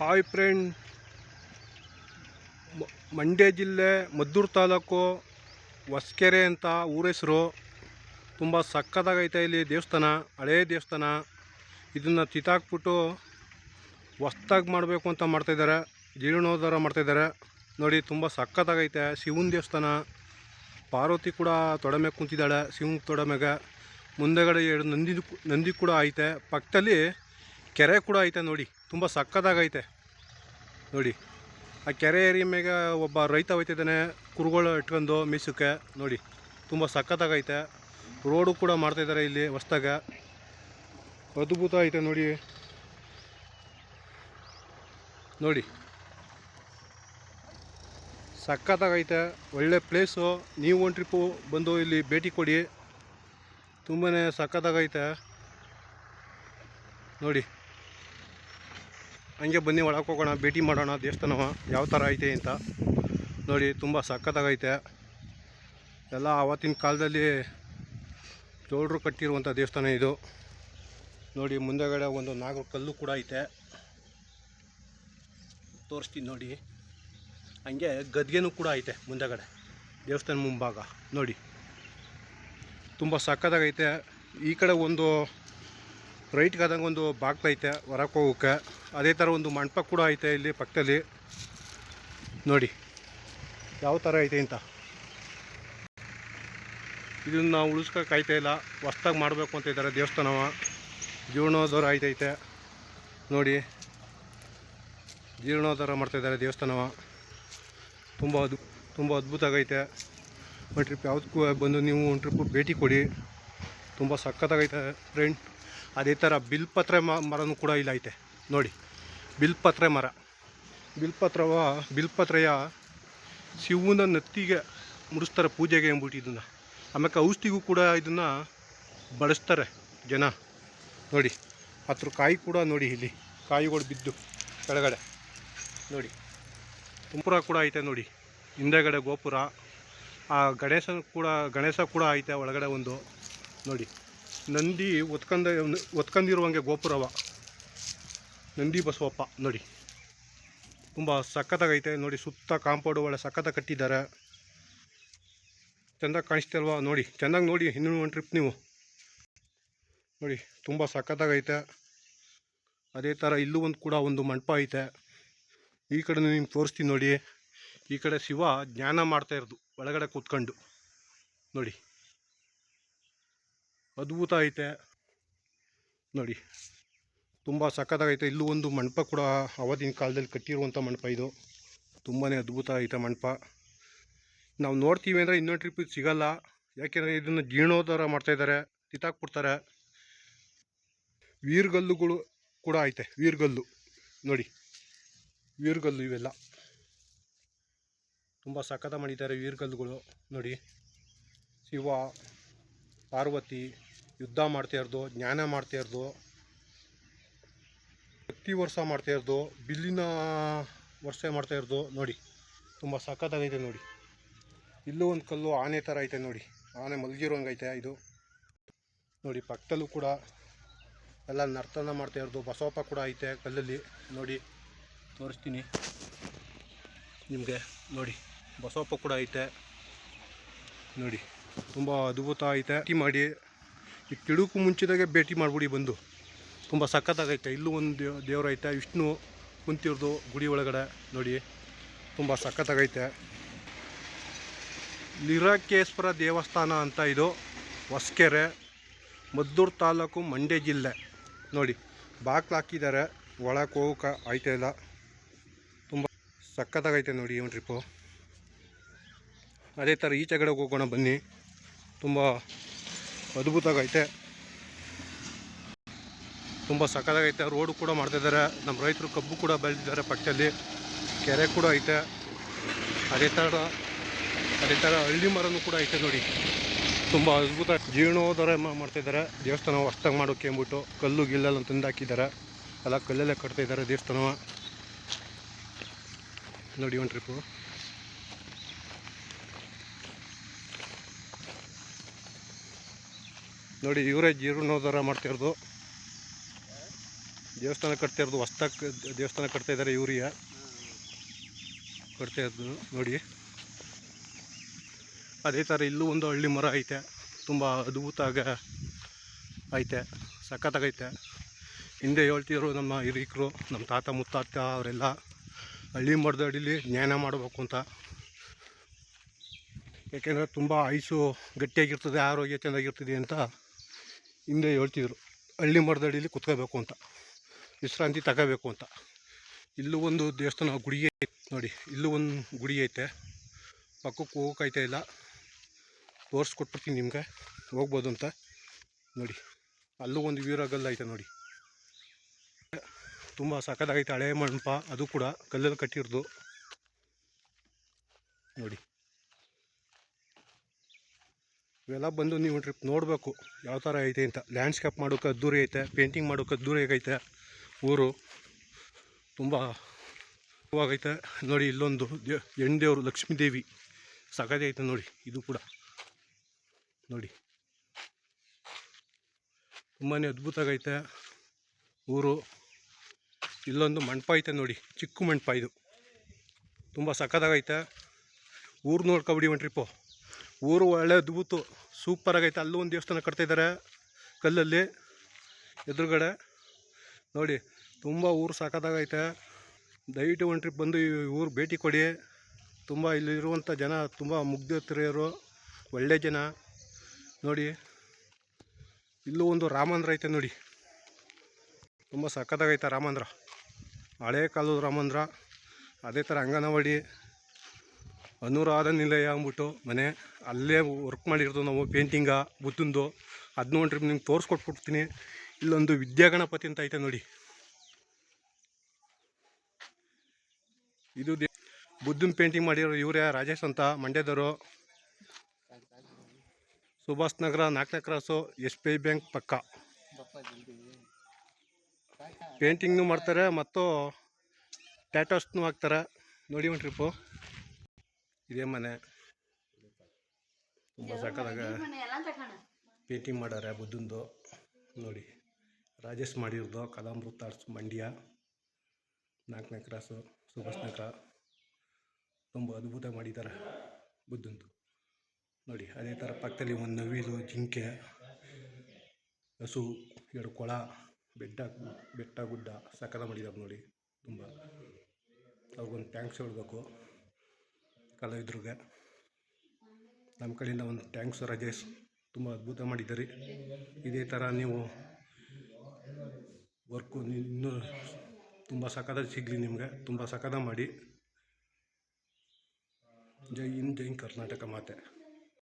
Hi friend Mandya ಜಿಲ್ಲೆ, ಮದ್ದೂರು ತಾಲೂಕು, ಹೊಸ್ಕೆರೆ ಅಂತ ಊರ ಹೆಸರು. ತುಂಬ ಸಕ್ಕತ್ತಾಗೈತೆ ಇಲ್ಲಿ ದೇವಸ್ಥಾನ, ಹಳೇ ದೇವಸ್ಥಾನ. ಇದನ್ನು ತಿತಾಕ್ಬಿಟ್ಟು ಹೊಸ್ದಾಗಿ ಮಾಡಬೇಕು ಅಂತ ಮಾಡ್ತಾಯಿದ್ದಾರೆ ಜೀರ್ಣೋದ್ಧಾರ ಮಾಡ್ತಾಯಿದ್ದಾರೆ ನೋಡಿ, ತುಂಬ ಸಕ್ಕತ್ತಾಗೈತೆ. ಶಿವನ ದೇವಸ್ಥಾನ. ಪಾರ್ವತಿ ಕೂಡ ತೊಡಮೆಗೆ ಮೇಲೆ ಕುಂತಿದ್ದಾಳೆ, ಶಿವನ ತೊಡಮೆಗೆ. ಮುಂದೆಗಡೆ ಎರಡು ನಂದಿ ನಂದಿ ಕೂಡ ಐತೆ. ಪಕ್ಕದಲ್ಲಿ ಕೆರೆ ಕೂಡ ಐತೆ ನೋಡಿ. ತುಂಬ ಸಕ್ಕತ್ತಾಗೈತೆ. ನೋಡಿ, ಆ ಕೆರೆ ಏರಿ ಮೇಗ ಒಬ್ಬ ರೈತ ಹೋಯ್ತಿದ್ದಾನೆ, ಕುರುಗಳು ಇಟ್ಕೊಂಡು ಮೀಸಕ್ಕೆ. ನೋಡಿ, ತುಂಬ ಸಕ್ಕತ್ತಾಗೈತೆ. ರೋಡು ಕೂಡ ಮಾಡ್ತಾಯಿದ್ದಾರೆ ಇಲ್ಲಿ ಹೊಸ್ದಾಗ. ಅದ್ಭುತ ಐತೆ ನೋಡಿ. ನೋಡಿ, ಸಕ್ಕತ್ತಾಗೈತೆ. ಒಳ್ಳೆ ಪ್ಲೇಸು. ನೀವು ಒಂದು ಟ್ರಿಪ್ಪು ಬಂದು ಇಲ್ಲಿ ಭೇಟಿ ಕೊಡಿ. ತುಂಬಾ ಸಕ್ಕತ್ತಾಗೈತೆ. ನೋಡಿ. ಹಂಗೆ ಬನ್ನಿ, ಒಳಗೆ ಹೋಗೋಣ, ಭೇಟಿ ಮಾಡೋಣ, ದೇವಸ್ಥಾನವ, ಯಾವ ಥರ ಐತೆ ಅಂತ. ನೋಡಿ, ತುಂಬ ಸಕ್ಕತ್ತಾಗೈತೆ ಎಲ್ಲ ಆವತ್ತಿನ ಕಾಲದಲ್ಲಿ ಚೋಳರು ಕಟ್ಟಿರುವಂಥ ದೇವಸ್ಥಾನ ಇದು. ನೋಡಿ, ಮುಂದೆಗಡೆ ಒಂದು ನಾಗರ ಕಲ್ಲು ಕೂಡ ಐತೆ. ತೋರಿಸ್ತೀನಿ ನೋಡಿ. ಹಂಗೆ ಗದ್ಗೆನೂ ಕೂಡ ಐತೆ ಮುಂದೆಗಡೆ, ದೇವಸ್ಥಾನ ಮುಂಭಾಗ. ನೋಡಿ, ತುಂಬ ಸಕ್ಕತ್ತಾಗೈತೆ ಈ ಕಡೆ ಒಂದು ರೈಟ್ಗೆ ಆದಂಗೆ ಒಂದು ಬಾಗ್ಲೈತೆ ಹೊರಕ್ಕೆ ಹೋಗೋಕ್ಕೆ. ಅದೇ ಥರ ಒಂದು ಮಂಟಪ ಕೂಡ ಐತೆ ಇಲ್ಲಿ ಪಕ್ಕದಲ್ಲಿ. ನೋಡಿ, ಯಾವ ಥರ ಐತೆ ಅಂತ. ಇದನ್ನು ನಾವು ಉಳಿಸ್ಕೊಕಾಯ್ತಾ ಇಲ್ಲ. ಹೊಸ್ದಾಗಿ ಮಾಡಬೇಕು ಅಂತ ಇದ್ದಾರೆ ದೇವಸ್ಥಾನವ. ಜೀರ್ಣೋದ್ಧಾರ ಐತೈತೆ ನೋಡಿ, ಜೀರ್ಣೋದ್ಧಾರ ಮಾಡ್ತಾಯಿದ್ದಾರೆ ದೇವಸ್ಥಾನವ. ತುಂಬ ಅದ್ ತುಂಬ ಅದ್ಭುತ ಆಗೈತೆ ಒಂದು ಟ್ರಿಪ್ ಯಾವುದಕ್ಕೂ ಬಂದು ನೀವು ಒಂದು ಟ್ರಿಪ್ ಭೇಟಿ ಕೊಡಿ. ತುಂಬ ಸಖತ್ತಾಗೈತೆ ಫ್ರೆಂಡ್ ಅದೇ ಥರ ಬಿಲ್ಪತ್ರೆ ಮರನೂ ಕೂಡ ಇಲ್ಲ ಐತೆ. ನೋಡಿ, ಬಿಲ್ಪತ್ರೆ ಮರ. ಬಿಲ್ಪತ್ರವ, ಬಿಲ್ಪತ್ರೆಯ ಶಿವನ ನತ್ತಿಗೆ ಮುಡಿಸ್ತಾರೆ ಪೂಜೆಗೆ ಎಂಬಿಟ್ಟು ಇದನ್ನು. ಆಮೇಲೆ ಔಷಧಿಗೂ ಕೂಡ ಇದನ್ನು ಬಳಸ್ತಾರೆ ಜನ. ನೋಡಿ, ಹತ್ರ ಕಾಯಿ ಕೂಡ ನೋಡಿ ಇಲ್ಲಿ. ಕಾಯಿಗಳು ಬಿದ್ದು ಕೆಳಗಡೆ. ನೋಡಿ ತುಂಪುರ ಕೂಡ ಐತೆ ನೋಡಿ. ಹಿಂದೆಗಡೆ ಗೋಪುರ. ಆ ಗಣೇಶನ ಕೂಡ, ಗಣೇಶ ಕೂಡ ಐತೆ, ಒಳಗಡೆ ಒಂದು. ನೋಡಿ. ನಂದಿ ಒತ್ಕಂದ ಒತ್ಕೊಂಡಿರುವಂಗೆ ಗೋಪುರವ. ನಂದಿ ಬಸವಪ್ಪ, ನೋಡಿ. ತುಂಬ ಸಖತ್ತಾಗೈತೆ. ನೋಡಿ, ಸುತ್ತ ಕಾಂಪೌಂಡ್ ಒಳ್ಳೆ ಸಖತ್ತ ಕಟ್ಟಿದ್ದಾರೆ. ಚೆಂದಾಗಿ ಕಾಣಿಸ್ತಲ್ವಾ? ನೋಡಿ, ಚೆನ್ನಾಗಿ ನೋಡಿ, ಇನ್ನೂ ಒಂದು ಟ್ರಿಪ್ ನೀವು. ನೋಡಿ, ತುಂಬ ಸಖತ್ತಾಗೈತೆ. ಅದೇ ಥರ ಇಲ್ಲೂ ಒಂದು ಕೂಡ ಒಂದು ಮಂಟಪ ಐತೆ. ಈ ಕಡೆ ನಿಮ್ಗೆ ತೋರಿಸ್ತೀನಿ ನೋಡಿ. ಈ ಕಡೆ ಶಿವ ಜ್ಞಾನ ಮಾಡ್ತಾ ಇರೋದು, ಒಳಗಡೆ ಕೂತ್ಕೊಂಡು. ನೋಡಿ. ಅದ್ಭುತ ಐತೆ. ನೋಡಿ, ತುಂಬ ಸಖತ್ತಾಗೈತೆ. ಇಲ್ಲೂ ಒಂದು ಮಂಟಪ ಕೂಡ ಆವತ್ತಿನ ಕಾಲದಲ್ಲಿ ಕಟ್ಟಿರುವಂಥ ಮಂಟಪ ಇದು. ತುಂಬಾ ಅದ್ಭುತ ಐತೆ ಮಂಟಪ. ನಾವು ನೋಡ್ತೀವಿ ಅಂದರೆ ಇನ್ನೊಂದು ಟ್ರಿಪ್ ಸಿಗೋಲ್ಲ. ಯಾಕೆಂದರೆ ಇದನ್ನು ಜೀರ್ಣೋದ್ಧಾರ ಮಾಡ್ತಾಯಿದ್ದಾರೆ ಕಿತ್ತಾಕ್ಬಿಡ್ತಾರೆ ವೀರ್ಗಲ್ಲುಗಳು ಕೂಡ ಐತೆ, ವೀರ್ಗಲ್ಲು. ನೋಡಿ, ವೀರ್ಗಲ್ಲು ಇವೆಲ್ಲ. ತುಂಬ ಸಖತ ಮಾಡಿದ್ದಾರೆ ವೀರ್ಗಲ್ಲುಗಳು. ನೋಡಿ, ಶಿವ, ಪಾರ್ವತಿ. ಯುದ್ಧ ಮಾಡ್ತಾ ಇರೋದು, ಜ್ಞಾನ ಮಾಡ್ತಾ ಇರೋದು ಪ್ರತಿ ವರ್ಷ ಮಾಡ್ತಾ ಇರೋದು, ಬಿಲ್ಲಿನ ವರ್ಷ ಮಾಡ್ತಾ ಇರೋದು ನೋಡಿ. ತುಂಬ ಸಖತ್ತಾಗೈತೆ ನೋಡಿ. ಇಲ್ಲೂ ಒಂದು ಕಲ್ಲು ಆನೆ ಥರ ಐತೆ ನೋಡಿ. ಆನೆ ಮಲಗಿರೋಂಗೈತೆ ಇದು. ನೋಡಿ, ಪಕ್ಕದಲ್ಲೂ ಕೂಡ ಎಲ್ಲ ನರ್ತನ ಮಾಡ್ತಾ ಇರೋದು. ಬಸವಪ್ಪ ಕೂಡ ಐತೆ ಕಲ್ಲಲ್ಲಿ. ನೋಡಿ, ತೋರಿಸ್ತೀನಿ. ನಿಮಗೆ ನೋಡಿ, ಬಸವಪ್ಪ ಕೂಡ ಐತೆ. ನೋಡಿ, ತುಂಬ ಅದ್ಭುತ ಐತೆ. ಭೇಟಿ ಮಾಡಿ ಈ ಕಿಡುಕು ಮುಂಚಿದಾಗೆ ಭೇಟಿ ಮಾಡಿಬಿಡಿ ಬಂದು. ತುಂಬ ಸಖತ್ತಾಗೈತೆ. ಇಲ್ಲೂ ಒಂದು ದೇವ್ ದೇವ್ರು ಐತೆ ವಿಷ್ಣು ಕುಂತಿರೋದು ಗುಡಿ ಒಳಗಡೆ ನೋಡಿ. ತುಂಬ ಸಖತ್ತಾಗೈತೆ. ನಿರಾಕೇಶ್ವರ ದೇವಸ್ಥಾನ ಅಂತ ಇದು. ಹೊಸ್ಕೆರೆ, ಮದ್ದೂರು ತಾಲೂಕು ಮಂಡ್ಯ ಜಿಲ್ಲೆ. ನೋಡಿ ಬಾಕ್ಲು ಹಾಕಿದ್ದಾರೆ. ಒಳಕ್ಕೆ ಹೋಗೋಕೆ ಆಯ್ತಾ ಇಲ್ಲ. ತುಂಬ ಸಖತ್ತಾಗೈತೆ ನೋಡಿ ಏನು ಟ್ರಿಪ್ಪು ಅದೇ ಥರ ಈಚೆಗಡೆ ಹೋಗೋಣ ಬನ್ನಿ. ತುಂಬ ಅದ್ಭುತ ಆಗೈತೆ ತುಂಬ ಸಕ್ಕತ್ತಾಗೈತೆ ರೋಡು ಕೂಡ ಮಾಡ್ತಿದ್ದಾರೆ ನಮ್ಮ ರೈತರು ಕಬ್ಬು ಕೂಡ ಬೆಳೆದಿದ್ದಾರೆ ಪಕ್ಕದಲ್ಲಿ ಕೆರೆ ಕೂಡ ಐತೆ. ಅದೇ ಥರ ಅದೇ ಥರ ಹಳ್ಳಿ ಮರನೂ ಕೂಡ ಐತೆ ನೋಡಿ. ತುಂಬ ಅದ್ಭುತ ಜೀರ್ಣೋದ್ಧಾರ ಮಾಡ್ತಿದ್ದಾರೆ ದೇವಸ್ಥಾನ ಹೊಸ್ದಾಗಿ ಮಾಡೋಕ್ಕೆ ಅಂದ್ಬಿಟ್ಟು ಕಲ್ಲು ಗಿಲ್ಲೆಲ್ಲ ತಂದು ಹಾಕಿದ್ದಾರೆ. ಎಲ್ಲ ಕಲ್ಲಲ್ಲೇ ಕಟ್ತಾ ಇದ್ದಾರೆ ದೇವಸ್ಥಾನವ ನೋಡಿ ಒಂದು ಟ್ರಿಪ್ಪು ನೋಡಿ, ಇವರೇ ಜೀರ್ಣೋದ್ಧಾರ ಮಾಡ್ತಿರೋದು ದೇವಸ್ಥಾನ ಕಟ್ತಾ ಇರೋದು, ಹೊಸ್ದಾಗಿ ದೇವಸ್ಥಾನ ಕಟ್ತಾ ಇದ್ದಾರೆ ಯೂರಿಯಾ ಕಟ್ತಾ ಇರೋದು ನೋಡಿ. ಅದೇ ಥರ ಇಲ್ಲೂ ಒಂದು ಹಳ್ಳಿ ಮರ ಐತೆ. ತುಂಬ ಅದ್ಭುತಾಗ ಐತೆ ಸಖತ್ತಾಗೈತೆ ಹಿಂದೆ ಹೇಳ್ತಿದ್ರು ನಮ್ಮ ಹಿರೀಕರು, ನಮ್ಮ ತಾತ ಮುತ್ತಾತ ಅವರೆಲ್ಲ ಹಳ್ಳಿ ಮರದ ಅಡಿಲಿ ಜ್ಞಾನ ಮಾಡಬೇಕು ಅಂತ. ಏಕೆಂದರೆ ತುಂಬ ಐಸು ಗಟ್ಟಿಯಾಗಿರ್ತದೆ, ಆರೋಗ್ಯ ಚೆನ್ನಾಗಿರ್ತದೆ ಅಂತ ಹಿಂದೆ ಹೇಳ್ತಿದ್ರು, ಹಳ್ಳಿ ಮರದಡಿಲಿ ಕುತ್ಕೋಬೇಕು ಅಂತ, ವಿಶ್ರಾಂತಿ ತಗೋಬೇಕು ಅಂತ. ಇಲ್ಲೂ ಒಂದು ದೇವಸ್ಥಾನ ಗುಡಿ ನೋಡಿ, ಇಲ್ಲೂ ಒಂದು ಗುಡಿ ಐತೆ. ಪಕ್ಕಕ್ಕೆ ಹೋಗೋಕೈತೆ ಇಲ್ಲ. ತೋರಿಸ್ಕೊಟ್ಬಿಡ್ತೀನಿ ನಿಮಗೆ, ಹೋಗ್ಬೋದು ಅಂತ. ನೋಡಿ, ಅಲ್ಲೂ ಒಂದು ವೀರಗಲ್ಲ ಐತೆ ನೋಡಿ. ತುಂಬ ಸಖತ್ತಾಗೈತೆ, ಹಳೆ ಮಂಟಪ ಅದು ಕೂಡ ಕಲ್ಲಲ್ಲಿ ಕಟ್ಟಿರೋದು. ನೋಡಿ. ಇವೆಲ್ಲ ಬಂದು ನೀವು ಟ್ರಿಪ್ ನೋಡಬೇಕು. ಯಾವ ಥರ ಐತೆ ಅಂತ. ಲ್ಯಾಂಡ್ಸ್ಕೇಪ್ ಮಾಡೋಕೆ ಅದ್ದೂರಿ ಐತೆ. ಪೇಂಟಿಂಗ್ ಮಾಡೋಕೆ ಅದ್ದೂರಿ ಆಗೈತೆ. ಊರು ತುಂಬ ಹೂವಾಗೈತೆ ನೋಡಿ, ಇಲ್ಲೊಂದು ದೇ ಹೆಣ್ಣು ದೇವರು ಲಕ್ಷ್ಮೀ ದೇವಿ ಸಗದಿ ಐತೆ ನೋಡಿ, ಇದು ಕೂಡ. ನೋಡಿ. ತುಂಬಾ ಅದ್ಭುತ ಆಗೈತೆ ಊರು. ಇಲ್ಲೊಂದು ಮಂಟಪ ಐತೆ ನೋಡಿ, ಚಿಕ್ಕ ಮಂಟಪ ಇದು. ತುಂಬ ಸಖತ್ತಾಗೈತೆ. ಊರು ನೋಡ್ಕೊಬಿಡಿ ಒಂದು ಟ್ರಿಪ್ಪು ಊರು ಒಳ್ಳೆ ಅದ್ಭುತ ಸೂಪರ್ ಆಗೈತೆ. ಅಲ್ಲೂ ಒಂದು ದೇವಸ್ಥಾನ ಕಟ್ತಾಯಿದ್ದಾರೆ ಕಲ್ಲಲ್ಲಿ, ಎದುರುಗಡೆ. ನೋಡಿ, ತುಂಬ ಊರು ಸಖತ್ತಾಗೈತೆ ದಯವಿಟ್ಟು ಒಂದು ಟ್ರಿಪ್ ಬಂದು ಊರು ಭೇಟಿ ಕೊಡಿ. ತುಂಬ ಇಲ್ಲಿರುವಂಥ ಜನ ತುಂಬ ಮುಗ್ಧತಿರೋರು ಒಳ್ಳೆ ಜನ. ನೋಡಿ, ಇಲ್ಲೂ ಒಂದು ರಾಮಂದ್ರ ಐತೆ ನೋಡಿ. ತುಂಬ ಸಕ್ಕತ್ತಾಗೈತೆ ರಾಮಂದ್ರ. ಹಳೇ ಕಾಲದ ರಾಮಂದ್ರ, ಅದೇ ಥರ ಅಂಗನವಾಡಿ. ಅನುರಾಧ ನಿಲಯ ಅಂದ್ಬಿಟ್ಟು ಮನೆ, ಅಲ್ಲೇ ವರ್ಕ್ ಮಾಡಿರೋದು ನಾವು ಪೇಂಟಿಂಗ ಬುದ್ಧಂದು. ಒಂದು ಟ್ರಿಪ್ ನಿಮ್ಗೆ ತೋರಿಸ್ಕೊಟ್ಬಿಡ್ತೀನಿ. ಇಲ್ಲೊಂದು ವಿದ್ಯಾಗಣಪತಿ ಅಂತ ಐತೆ ನೋಡಿ. ಇದು ಬುದ್ಧನ ಪೇಂಟಿಂಗ್ ಮಾಡಿರೋ ಇವರೇ ರಾಜೇಶ್ ಅಂತ, ಮಂಡ್ಯದವರು. ಸುಭಾಷ್ ನಗರ, ನಾಲ್ಕನೇ cross, S B I bank ಪಕ್ಕ. ಪೇಂಟಿಂಗ್ನು ಮಾಡ್ತಾರೆ, ಮತ್ತು ಟ್ಯಾಟೋಸ್ನು ಹಾಕ್ತಾರೆ. ನೋಡಿ ಒಂದು ಟ್ರಿಪ್ಪು ಇದೇ ಮನೆ. ತುಂಬ ಸಾಕಾದಾಗ ಪೇಂಟಿಂಗ್ ಮಾಡಾರೆ ಬುದ್ಧಂದು. ನೋಡಿ ರಾಜೇಶ್ ಮಾಡಿರೋದು ಕಲಾಮೃತ ಆರ್ಟ್ಸ್ ಮಂಡ್ಯ. ನಾಲ್ಕನೇ ಕ್ರಾಸು ಸುಭಾಷ್ ನಗರ. ತುಂಬ ಅದ್ಭುತ ಮಾಡಿದ್ದಾರೆ ಬುದ್ಧಂದು. ನೋಡಿ ಅದೇ ಥರ ಪಕ್ಕದಲ್ಲಿ ಒಂದು ನವಿಲು ಜಿಂಕೆ ಹಸು ಎರಡು ಕೊಳ ಬೆಟ್ಟ ಬೆಟ್ಟ ಗುಡ್ಡ ಸಕಲ ಮಾಡಿದ್ದಾರೆ ನೋಡಿ ತುಂಬ. ಅವ್ರಿಗೊಂದು ಥ್ಯಾಂಕ್ಸ್ ಹೇಳಬೇಕು. ಕಲಾವಿದ್ರಿಗೆ ನಮ್ಮ ಕಡೆಯಿಂದ ಒಂದು ಥ್ಯಾಂಕ್ಸ್ ರಾಜೇಶ್. ತುಂಬ ಅದ್ಭುತ ಮಾಡಿದ್ದೀರಿ. ಇದೇ ಥರ ನೀವು ವರ್ಕು ಇನ್ನೂ ತುಂಬ ಸಕದ ಸಿಗಲಿ ನಿಮಗೆ. ತುಂಬ ಸಕದ ಮಾಡಿ. ಜೈ ಹಿಂದ್, ಜೈ ಕರ್ನಾಟಕ ಮಾತೆ.